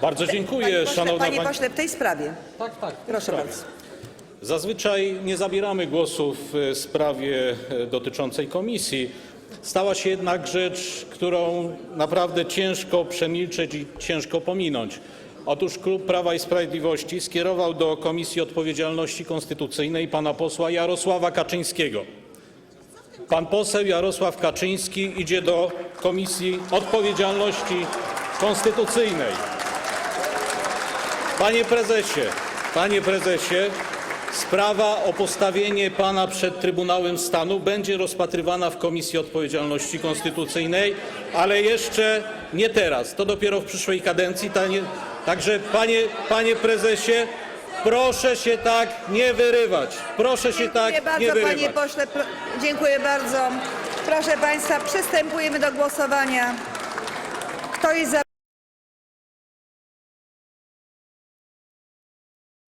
Bardzo Panie dziękuję, pośle, szanowna panie pani. pośle, w tej sprawie. Tak, tak. Proszę bardzo. Zazwyczaj nie zabieramy głosu w sprawie e, dotyczącej komisji. Stała się jednak rzecz, którą naprawdę ciężko przemilczeć i ciężko pominąć. Otóż klub Prawa i Sprawiedliwości skierował do Komisji Odpowiedzialności Konstytucyjnej pana posła Jarosława Kaczyńskiego. Pan poseł Jarosław Kaczyński idzie do Komisji Odpowiedzialności Konstytucyjnej. Panie prezesie, panie prezesie, sprawa o postawienie pana przed Trybunałem Stanu będzie rozpatrywana w Komisji Odpowiedzialności Konstytucyjnej, ale jeszcze nie teraz. To dopiero w przyszłej kadencji. Ta nie- Także panie, panie prezesie, proszę się tak nie wyrywać. Proszę się Dziękuję tak nie bardzo, panie wyrywać. pośle. Pro- Dziękuję bardzo. Proszę państwa, przystępujemy do głosowania. Kto jest za